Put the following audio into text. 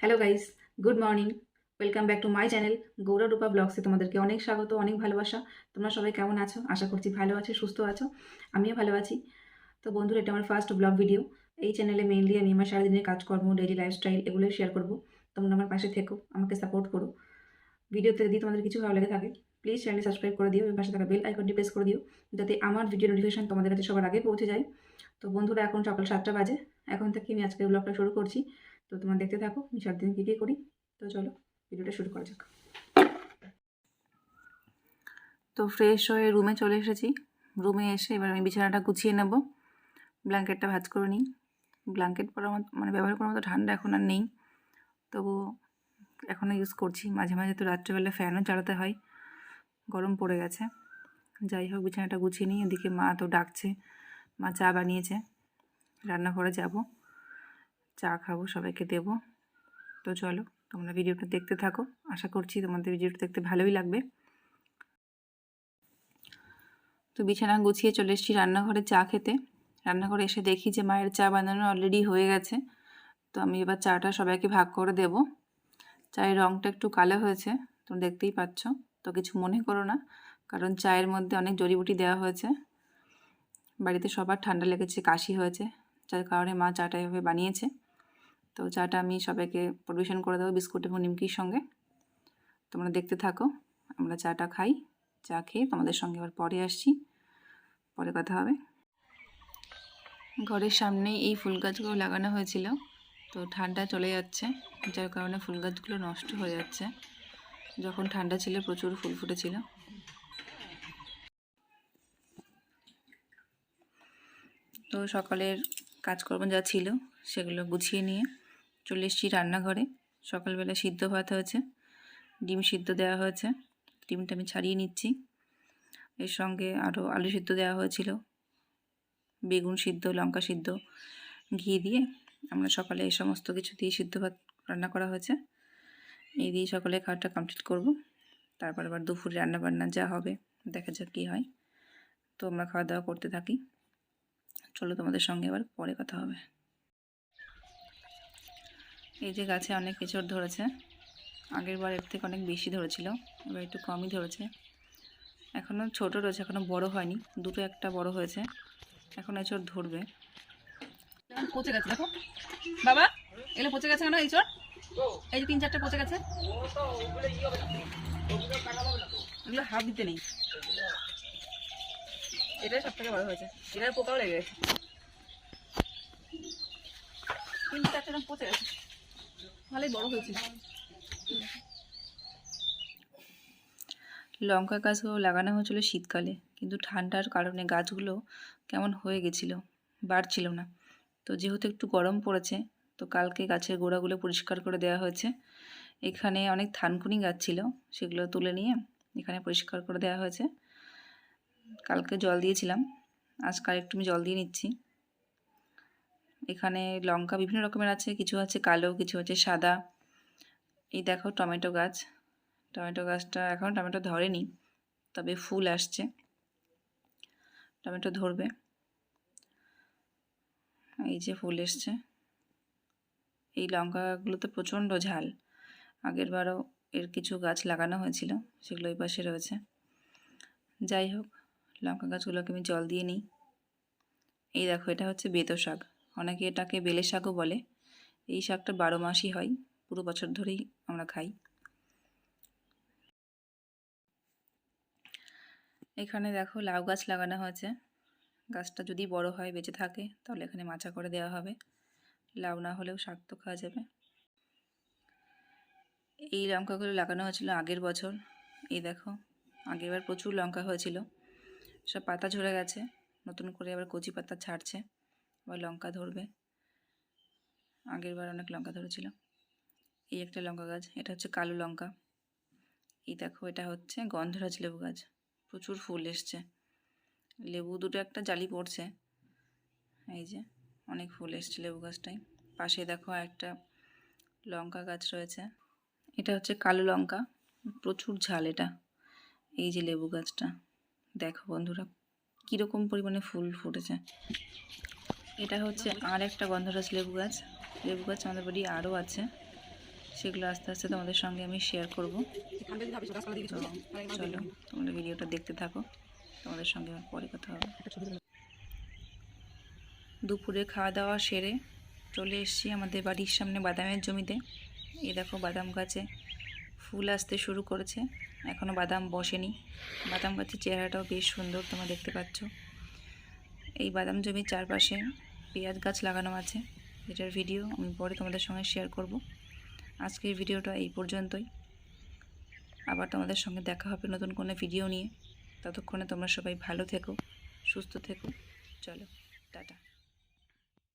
Hello guys good morning welcome back to my channel Gourab Rupa ব্লগসে তোমাদেরকে অনেক স্বাগত, অনেক ভালোবাসা। তোমরা সবাই কেমন আছো? আশা করছি ভালো আছো, সুস্থ আছো। আমিও ভালো আছি। তো বন্ধুরা, এটা আমার ফার্স্ট ব্লগ ভিডিও এই চ্যানেলে মেইনলি আমি আমার সারাদিনের কাজকর্ম ডেইলি লাইফস্টাইল এগুলোই শেয়ার করব। তোমরা আমার পাশে থেকো, আমাকে সাপোর্ট করো। ভিডিওতে যদি তোমাদের কিছু ভালো লেগে থাকে প্লিজ চ্যানেলটি সাবস্ক্রাইব করে দিও এবং পাশে থাকা বেল আইকনটি প্রেস করে দিও, যাতে আমার ভিডিও নোটিফিকেশন তোমাদের কাছে সবার আগে পৌঁছে যায়। তো বন্ধুরা, এখন সকাল সাতটা বাজে। এখন থেকে আমি আজকের ব্লগটা শুরু করছি। তো তোমার দেখতে থাকো, আমি সারাদিন কী কী করি। তো চলো, ভিডিওটা শুরু করা যাক। তো ফ্রেশ হয়ে রুমে চলে এসেছি। রুমে এসে এবার আমি বিছানাটা গুছিয়ে নেব। ব্ল্যাঙ্কেটটা ভাজ করে নিই। ব্ল্যাঙ্কেট পরার মতো মানে ব্যবহার করার মতো ঠান্ডা এখন আর নেই। তবু এখনও ইউজ করছি। মাঝে মাঝে তো রাত্রেবেলা ফ্যানও চালাতে হয়। গরম পড়ে গেছে। যাই হোক, বিছানাটা গুছিয়ে নিই। এদিকে মা তো ডাকছে। মা চা বানিয়েছে। রান্নাঘরে যাব। চা খাব, সবাইকে দেবো। তো চলো, তোমরা ভিডিওটা দেখতে থাকো। আশা করছি তোমাদের ভিডিওটা দেখতে ভালোই লাগবে। তো বিছানা গুছিয়ে চলে এসেছি রান্নাঘরে চা খেতে। রান্নাঘরে এসে দেখি যে মায়ের চা বানানো অলরেডি হয়ে গেছে। তো আমি এবার চাটা সবাইকে ভাগ করে দেব। চায়ের রঙটা একটু কালো হয়েছে তুমি দেখতেই পাচ্ছ। তো কিছু মনে করো না, কারণ চায়ের মধ্যে অনেক জড়িবুটি দেওয়া হয়েছে। বাড়িতে সবার ঠান্ডা লেগেছে, কাশি হয়েছে। যার কারণে মা চাটা এভাবে বানিয়েছে। তো চাটা আমি সবাইকে পরিবেশন করে দেবো বিস্কুট এবং নিমকির সঙ্গে। তোমরা দেখতে থাকো, আমরা চাটা খাই, চা খেয়ে তোমাদের সঙ্গে আবার পরে আসছি। পরে কথা হবে। ঘরের সামনেই এই ফুল গাছগুলো লাগানো হয়েছিল, তো ঠান্ডা চলে যাচ্ছে, যার কারণে ফুল গাছগুলো নষ্ট হয়ে যাচ্ছে। যখন ঠান্ডা ছিল, প্রচুর ফুল ফুটেছিল। তো সকালের কাজকর্ম যা ছিল সেগুলো গুছিয়ে নিয়ে চলে এসেছি রান্নাঘরে। সকালবেলা সিদ্ধ ভাত হয়েছে, ডিম সিদ্ধ দেওয়া হয়েছে, ডিমটা আমি ছাড়িয়ে নিচ্ছি। এর সঙ্গে আরও আলু সিদ্ধ দেওয়া হয়েছিল, বেগুন সিদ্ধ, লঙ্কা সিদ্ধ, ঘি দিয়ে আমরা সকালে এই সমস্ত কিছু দিয়ে সিদ্ধ ভাত রান্না করা হয়েছে। এই দিয়ে সকালে খাওয়াটা কমপ্লিট করব। তারপর আবার দুপুরে রান্না বান্না যা হবে, দেখা যাক কী হয়। তো আমরা খাওয়া দাওয়া করতে থাকি। চলো তোমাদের সঙ্গে এবার পরে কথা হবে। এই যে গাছে অনেক এঁচড় ধরেছে আগের বার এর থেকে অনেক বেশি ধরেছিল, এবার একটু কমই ধরেছে। এখনও ছোট রয়েছে এখনও বড় হয়নি, দুটো একটা বড় হয়েছে, এখন এঁচড় ধরবে। পচে গেছে, দেখো। বাবা, এগুলো পচে গেছে কেন এই চট এই যে তিন চারটে পচে গেছে। এগুলো হাফ দিতে নেই। এটাই সব থেকে বড় হয়েছে। এটার পোকাও লেগে গেছে। রকম পচে গেছে। ভালোই বড় হয়েছে। লঙ্কা গাছগুলো লাগানো হয়েছিল শীতকালে, কিন্তু ঠান্ডার কারণে গাছগুলো কেমন হয়ে গেছিল, বাড়ছিল না। তো যেহেতু একটু গরম পড়েছে, তো কালকে গাছের গোড়াগুলো পরিষ্কার করে দেওয়া হয়েছে। এখানে অনেক থানকুনি গাছ ছিল, সেগুলো তুলে নিয়ে এখানে পরিষ্কার করে দেওয়া হয়েছে। কালকে জল দিয়েছিলাম। আজকাল একটু আমি জল দিয়ে নিচ্ছি। এখানে লঙ্কা বিভিন্ন রকমের আছে, কিছু আছে কালো, কিছু আছে সাদা। এই দেখো টমেটো গাছ। টমেটো গাছটা এখন টমেটো ধরেনি, তবে ফুল আসছে। টমেটো ধরবে। এই যে ফুল এসছে। এই লঙ্কাগুলোতে প্রচণ্ড ঝাল। আগের বারও এর কিছু গাছ লাগানো হয়েছিল, সেগুলো ওই পাশে রয়েছে। যাই হোক লঙ্কা গাছগুলোকে আমি জল দিয়ে নিই। এই দেখো, এটা হচ্ছে বেতো শাক। অনেকে এটাকে বেলে শাকও বলে। এই শাকটা বারো মাসই হয়, পুরো বছর ধরেই আমরা খাই। এখানে দেখো লাউ গাছ লাগানো হয়েছে। গাছটা যদি বড় হয়, বেঁচে থাকে, তাহলে এখানে মাচা করে দেওয়া হবে। লাউ না হলেও শাক তো খাওয়া যাবে। এই লঙ্কাগুলো লাগানো হয়েছিল আগের বছর। এই দেখো, আগেরবার প্রচুর লঙ্কা হয়েছিল। সব পাতা ঝরে গেছে। নতুন করে আবার কচি পাতা ছাড়ছে, আবার লঙ্কা ধরবে। আগেরবার অনেক লঙ্কা ধরেছিল এই একটা লঙ্কা গাছ, এটা হচ্ছে কালো লঙ্কা। এই দেখো, এটা হচ্ছে গন্ধরাজ লেবু গাছ। প্রচুর ফুল এসছে। লেবু দুটো একটা জালি পড়ছে। এই যে, অনেক ফুল এসছে লেবু গাছটায়। পাশে দেখো একটা লঙ্কা গাছ রয়েছে। এটা হচ্ছে কালো লঙ্কা। প্রচুর ঝাল এটা। এই যে লেবু গাছটা। দেখো বন্ধুরা, কীরকম পরিমাণে ফুল ফুটেছে। এটা হচ্ছে আর একটা গন্ধরাজ লেবু গাছ। লেবু গাছ আমাদের বাড়ি আরও আছে। সেগুলো আস্তে আস্তে তোমাদের সঙ্গে আমি শেয়ার করব। চলো, তোমরা ভিডিওটা দেখতে থাকো। তোমাদের সঙ্গে আমার পরে কথা হবে। দুপুরে খাওয়া দাওয়া সেরে চলে এসেছি আমাদের বাড়ির সামনে বাদামের জমিতে। এই দেখো বাদাম গাছে ফুল আসতে শুরু করেছে। এখনও বাদাম বসেনি। বাদাম গাছের চেহারাটাও বেশ সুন্দর, তোমরা দেখতে পাচ্ছ। এই বাদাম জমির চারপাশে পেঁয়াজ গাছ লাগানো আছে। যেটার ভিডিও আমি পরে তোমাদের সঙ্গে শেয়ার করব। আজকের ভিডিওটা এই পর্যন্তই। আবার তোমাদের সঙ্গে দেখা হবে নতুন কোনো ভিডিও নিয়ে। ততক্ষণে তোমরা সবাই ভালো থেকো, সুস্থ থেকো। চলো, টাটা।